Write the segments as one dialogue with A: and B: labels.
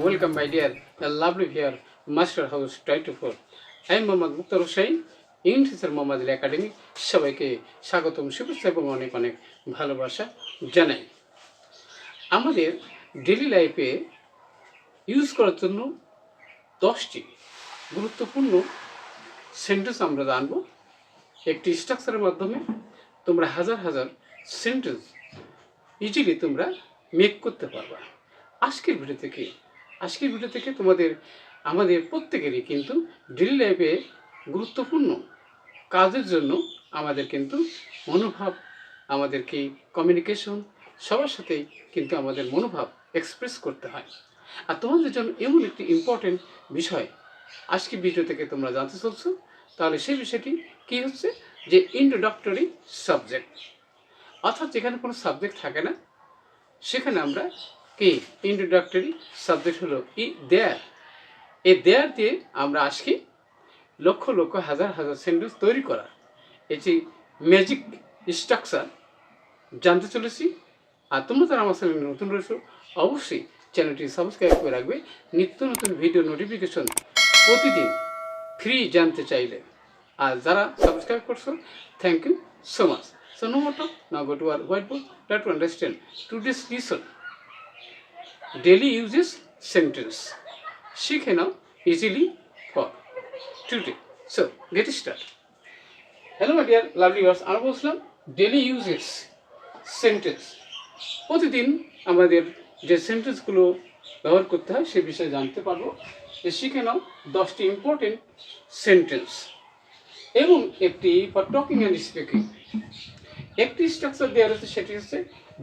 A: welcome my dear, the lovely here, Master House 24. I am Mohammad Mukhtar Hossain in teacher Mohammad academy সবাইকে স্বাগতম শুভেচ্ছা এবং অনেক অনেক ভালোবাসা জানাই। আমাদের ডেলি লাইফে ইউজ করার জন্য দশটি গুরুত্বপূর্ণ সেন্টেন্স আমরা জানব। একটি স্ট্রাকচারের মাধ্যমে তোমরা হাজার হাজার সেন্টেন্স ইজিলি তোমরা মেক করতে পারবা। আজকের ভিডিও থেকে আজকের ভিডিও থেকে তোমাদের, আমাদের প্রত্যেকেরই কিন্তু ডেলি লাইফে গুরুত্বপূর্ণ কাজের জন্য আমাদের কিন্তু মনোভাব আমাদেরকে কমিউনিকেশন সবার সাথেই কিন্তু আমাদের মনোভাব এক্সপ্রেস করতে হয়। আর তোমাদের জন্য এমন একটি ইম্পর্টেন্ট বিষয় আজকে ভিডিও থেকে তোমরা জানতে চলছো, তাহলে সেই বিষয়টি কি হচ্ছে? যে ইন্ট্রোডাক্টরি সাবজেক্ট অর্থাৎ যেখানে কোনো সাবজেক্ট থাকে না, সেখানে আমরা কি? ইন্ট্রোডাক্টরি সাবজেক্ট হলো ই দেয়ার এই দেয়ার দিয়ে আমরা আজকে লক্ষ লক্ষ হাজার হাজার সেন্টেন্স তৈরি করা এটি ম্যাজিক স্ট্রাকচার জানতে চলেছি। আর তোমরা যারা আমার চ্যানেলে নতুন রয়েছো, অবশ্যই চ্যানেলটি সাবস্ক্রাইব করে রাখবে। নিত্য নতুন ভিডিও নোটিফিকেশন প্রতিদিন ফ্রি জানতে চাইলে। আর যারা সাবস্ক্রাইব করছ thank you so much so no motto now go to our white board try to understand today's listen daily uses sentence শিখে now easily for today so get start hello my dear lovely verse আমরা বলছিলাম daily uses sentence প্রতিদিন আমাদের যে সেন্টেন্সগুলো ব্যবহার করতে হয় সে বিষয়ে জানতে পারব। যে শিখে নাও দশটি ইম্পর্টেন্ট সেন্টেন্স এবং একটি ফর টকিং অ্যান্ড স্পিকিং একটি স্ট্রাকচার দেওয়া রয়েছে, সেটি হচ্ছে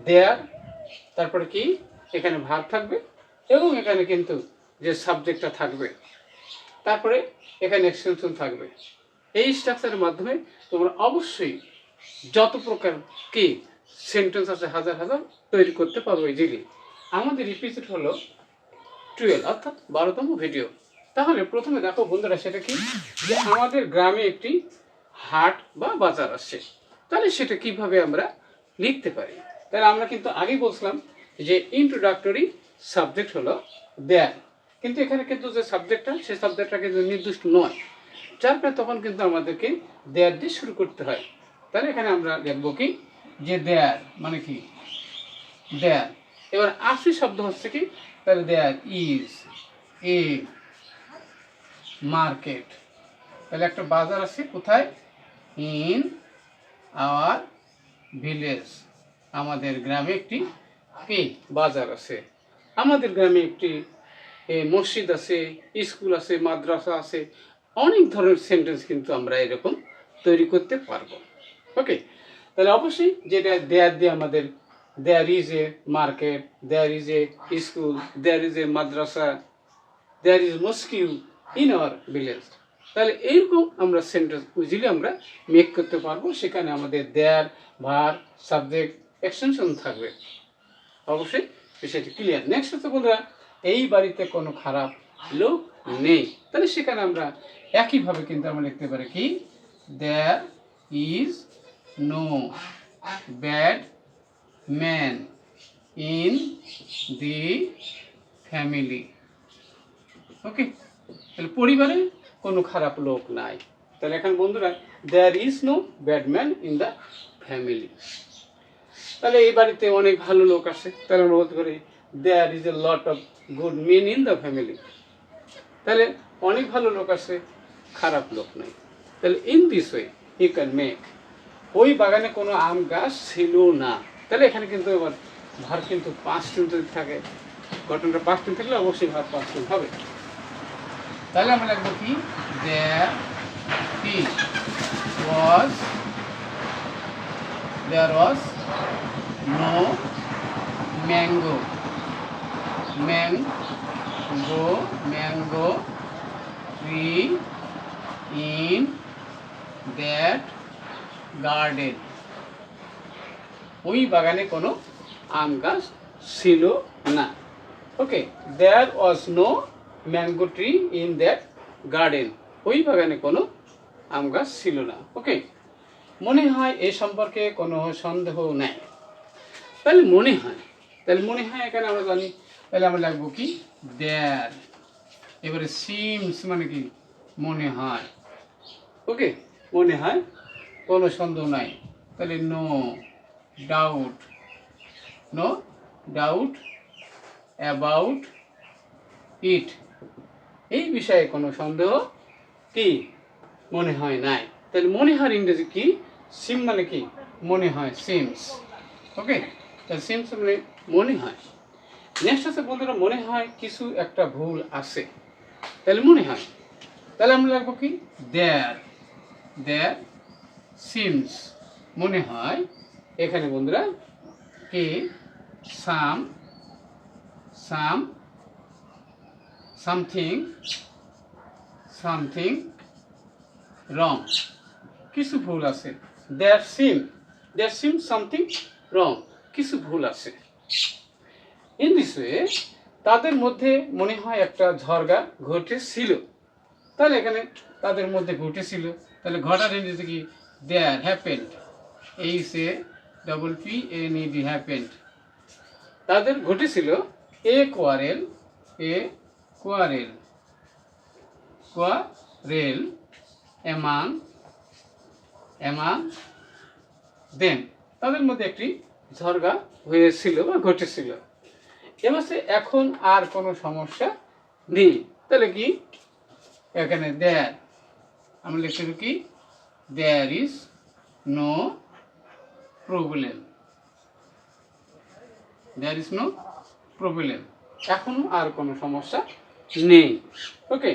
A: দেয়ার তারপরে কি? এখানে ভাগ থাকবে এবং এখানে কিন্তু যে সাবজেক্টটা থাকবে, তারপরে এখানে এক্সটেনশন থাকবে। এই স্ট্রাকচারের মাধ্যমে তোমরা অবশ্যই যত প্রকার কি সেন্টেন্স আছে হাজার হাজার তৈরি করতে পারব ইজিলি আমাদের এপিসোড হলো টুয়েলভ অর্থাৎ বারোতম ভিডিও তাহলে প্রথমে দেখো বন্ধুরা সেটা কি? যে আমাদের গ্রামে একটি হাট বা বাজার আসছে তাহলে সেটা কীভাবে আমরা লিখতে পারি? তাহলে আমরা কিন্তু আগেই বলছিলাম যে ইন্ট্রোডাক্টরি সাবজেক্ট হলো দেয়ার কিন্তু এখানে কিন্তু যে সাবজেক্টটা সেই সাবজেক্টটা কিন্তু নির্দিষ্ট নয়। যার ফলে তখন কিন্তু আমাদেরকে দেয়ার দিয়ে শুরু করতে হয়। তাহলে এখানে আমরা লিখব কি? যে দেয়ার মানে কি? দেয়ার এবার আসি শব্দ হচ্ছে কি? তাহলে দেয়ার ইজ এ মার্কেট তাহলে একটা বাজার আছে কোথায়? ইন আওয়ার ভিলেজ আমাদের গ্রামে একটি কি বাজার আছে। আমাদের গ্রামে একটি মসজিদ আছে, স্কুল আছে, মাদ্রাসা আছে, অনেক ধরনের সেন্টেন্স কিন্তু আমরা এরকম তৈরি করতে পারব। ওকে? তাহলে অবশ্যই যেটা দেয়ার দিয়ে আমাদের there is a market there is a school there is a madrasa there is mosque in our village তাহলে এইরকম আমরা সেন্টেন্স ইজিলি আমরা মেক করতে পারব। সেখানে আমাদের দেয়ার ভার সাবজেক্ট এক্সটেনশন থাকবে। অবশ্যই, বিষয়টি ক্লিয়ার নেক্সট হচ্ছে বন্ধুরা, এই বাড়িতে কোনো খারাপ লোক নেই। তাহলে সেখানে আমরা একইভাবে কিন্তু আমরা লিখতে পারি কি? There is no bad man in the family okay তাহলে পরিবারে কোনো খারাপ লোক নাই। তাহলে এখন বন্ধুরা there is no bad man in the family তাহলে এই বাড়িতে অনেক ভালো লোক আসে। তাহলে আমরা বলতে পারি there is a lot of good men in the family তাহলে অনেক ভালো লোক আছে খারাপ লোক নেই। তাহলে in this way you can make ওই বাগানে কোনো আম গাছ ছিল না। তাহলে এখানে কিন্তু এবার ভার কিন্তু পাঁচ দিন যদি থাকে। ঘটনাটা পাঁচ দিন থাকলে অবশ্যই ভার পাঁচ দিন হবে। তাহলে আমরা লিখব কি? দেয়ার কি was there was no mango. Mango mango tree in that garden. ওই বাগানে কোনো আম গাছ ছিল না। Okay there was no mango tree in that garden ওই বাগানে কোনো আম গাছ ছিল না। ওকে মনে হয় এ সম্পর্কে কোনো সন্দেহ নেই। তাহলে মনে হয়, তাহলে মনে হয় এখানে আমরা জানি, তাহলে আমরা লিখব কি? দেয়ার এবারে সিমস মানে কি? মনে হয়। ওকে? মনে হয়, কোনো সন্দেহ নাই। তাহলে no doubt no doubt about it এই বিষয়ে কোনো সন্দেহ কি? মনে হয় নাই। তাহলে মনে হয় ইংরেজি কি? সিম মানে কি? মনে হয়, সিমস। ওকে? তাহলে সিমস মানে মনে হয়। নেক্সট আছে বন্ধুরা, মনে হয় কিছু একটা ভুল আছে। তাহলে মনে হয়। তাহলে আমরা লাগবো কি? দেয়ার দেয়ার সিমস মনে হয় এখানে বন্ধুরা কি? সাম সাম সামথিং সামথিং রং কিছু ভুল আছে। দেয়ার সিম দেয়ার সিম সামথিং রং কিছু ভুল আছে। ইন দিস তাদের মধ্যে মনে হয় একটা ঝড়গা ঘটেছিল। তাহলে এখানে তাদের মধ্যে ঘটেছিল। তাহলে ঘটার ইংরেজি কি? দেয়ার হ্যাপেন্ড এই সে double P N E D happened তাদের ঘটেছিল a quarrel a quarrel quarrel among among, then, তাদের মধ্যে একটি ঝরগা হয়েছিল বা ঘটেছিল। এবার এখন আর কোনো সমস্যা নেই। তাহলে কি? এখানে দেয়ার আমরা লিখতে কি? There is no problem there is no problem এখন আর কোনো সমস্যা নেই। ওকে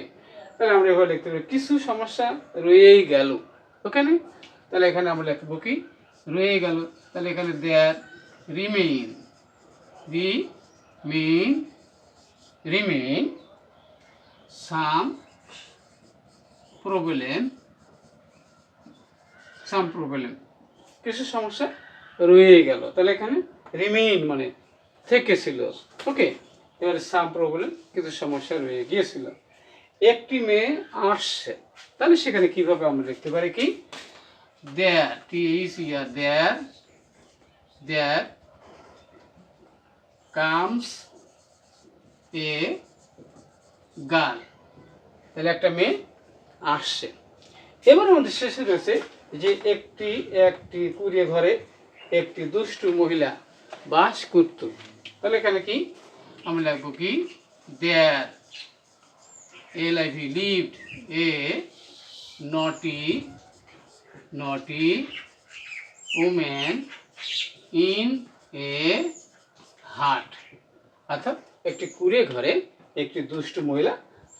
A: তাহলে আমরা এবার লিখতে পারি, কিছু সমস্যা রয়েই গেল। ওখানে তাহলে এখানে আমরা লিখব কি? রয়ে গেল। তাহলে এখানে there remain remain remain some problem some problem কিছু সমস্যা? রয়ে গেল। তাহলে এখানে রিমেইন মানে থেকেছিল। ওকে এবারে সাম প্রবলেম কিছু সমস্যা রয়ে গিয়েছিল। একটি মেয়ে আসছে। তাহলে সেখানে কীভাবে আমরা দেখতে পারি কি? দেয়ার টি ইস ইয়ার দেয়ার দেয়ার কামস এ গান তাহলে একটা মেয়ে আসছে। এবার আমাদের শেষে রয়েছে যে একটি একটি কুড়িয়ে ঘরে একটি দুষ্টু মহিলা বাস করত। তাহলে এখানে কি? আমরা লাগবো কি? দেয়ার এ লাইফ লিভড এ নটি নটি উমেন ইন এ হাট অর্থাৎ একটি কুড়ে ঘরে একটি দুষ্ট মহিলা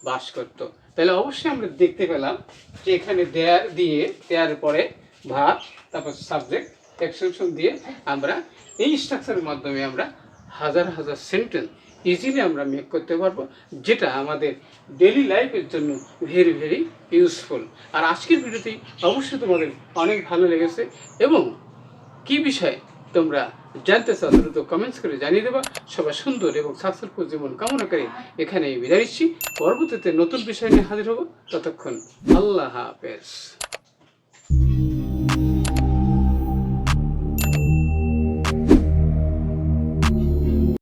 A: বাস করত। তাহলে অবশ্যই আমরা দেখতে পেলাম যে এখানে দেয়ার দিয়ে দেয়ার পরে ভাব তারপর সাবজেক্ট এক্সটেনশন দিয়ে আমরা এই স্ট্রাকচারের মাধ্যমে আমরা হাজার হাজার সেন্টেন্স ইজিলি আমরা মেক করতে পারব, যেটা আমাদের ডেলি লাইফের জন্য ভেরি ভেরি ইউজফুল আর আজকের ভিডিওটি অবশ্যই তোমাদের অনেক ভালো লেগেছে এবং কি বিষয়ে তোমরা জানতে চাও দ্রুত কমেন্টস করে জানিয়ে দেবা। সবাই সুন্দর এবং সাকসেসফুল জীবন কামনা করে এখানে বিদায় নিচ্ছি। পরবর্তীতে নতুন বিষয় নিয়ে হাজির হব। ততক্ষণ আল্লাহ হাফেজ।